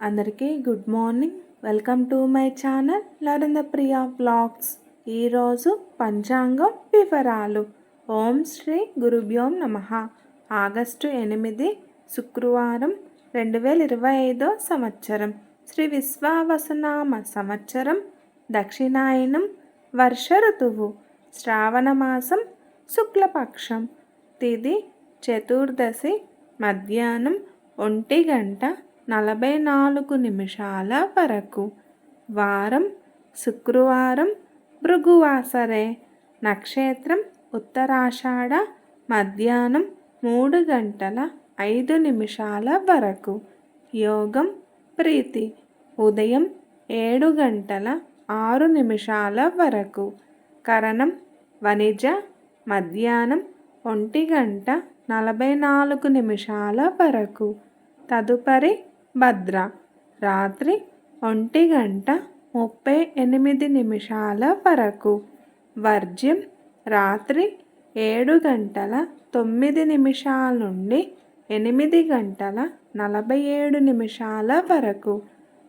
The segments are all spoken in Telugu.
అందరికీ good morning. Welcome to my channel లరంద Priya blogs ఈరోజు పంచాంగం వివరాలు. ఓం శ్రీ గురుభ్యోం నమ. ఆగస్టు ఎనిమిది శుక్రవారం రెండు వేల ఇరవై ఐదో సంవత్సరం. శ్రీ విశ్వావసనామ సంవత్సరం దక్షిణాయనం వర్ష ఋతువు శ్రావణ మాసం శుక్లపక్షం తిది చతుర్దశి మధ్యాహ్నం ఒంటి గంట నలభై నాలుగు నిమిషాల వరకు. వారం శుక్రవారం భృగువాసరే. నక్షత్రం ఉత్తరాషాఢ మధ్యాహ్నం మూడు గంటల ఐదు నిమిషాల వరకు. యోగం ప్రీతి. ఉదయం ఏడు గంటల ఆరు నిమిషాల వరకు. కరణం వణిజ. మధ్యాహ్నం ఒంటి గంట నలభై నాలుగు నిమిషాల వరకు. తదుపరి భద్ర. రాత్రి ఒంటి గంట ముప్పై ఎనిమిది నిమిషాల వరకు. వర్జ్యం రాత్రి ఏడు గంటల తొమ్మిది నిమిషాల నుండి ఎనిమిది గంటల నలభై ఏడు నిమిషాల వరకు.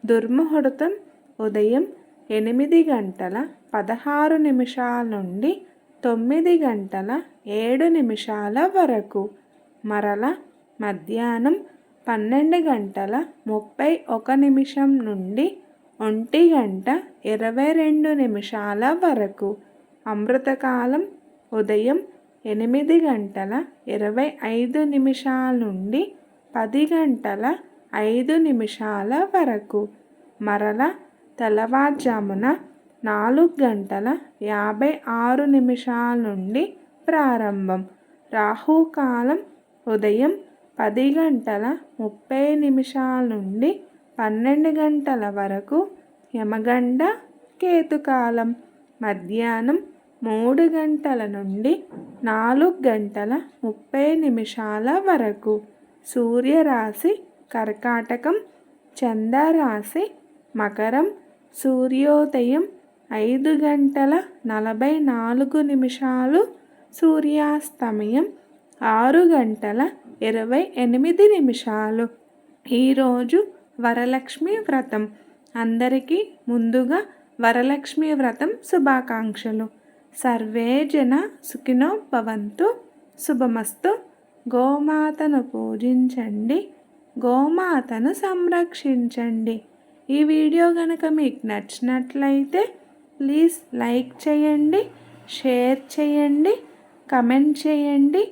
దుర్ముహూర్తం ఉదయం ఎనిమిది గంటల పదహారు నిమిషాల నుండి తొమ్మిది గంటల ఏడు నిమిషాల వరకు. మరల మధ్యాహ్నం పన్నెండు గంటల ముప్పై ఒక నిమిషం నుండి ఒంటి గంట ఇరవై రెండు నిమిషాల వరకు. అమృతకాలం ఉదయం ఎనిమిది గంటల ఇరవై ఐదు నిమిషాల నుండి పది గంటల ఐదు నిమిషాల వరకు. మరల తెల్లవారుజామున నాలుగు గంటల యాభై ఆరు నిమిషాల నుండి ప్రారంభం. రాహుకాలం ఉదయం పది గంటల ముప్పై నిమిషాల నుండి పన్నెండు గంటల వరకు యమగండ కేతుకాలం. మధ్యాహ్నం మూడు గంటల నుండి నాలుగు గంటల ముప్పై నిమిషాల వరకు సూర్యరాశి కర్కాటకం చంద్రరాశి మకరం సూర్యోదయం ఐదు గంటల నలభై నాలుగు నిమిషాలు సూర్యాస్తమయం ఆరు గంటల ఇరవై ఎనిమిది నిమిషాలు. ఈరోజు వరలక్ష్మి వ్రతం. అందరికీ ముందుగా వరలక్ష్మి వ్రతం శుభాకాంక్షలు. సర్వే జన సుఖినో భవంతు. శుభమస్తు. గోమాతను పూజించండి. గోమాతను సంరక్షించండి. ఈ వీడియో కనుక మీకు నచ్చినట్లయితే ప్లీజ్ లైక్ చేయండి షేర్ చేయండి కమెంట్ చేయండి.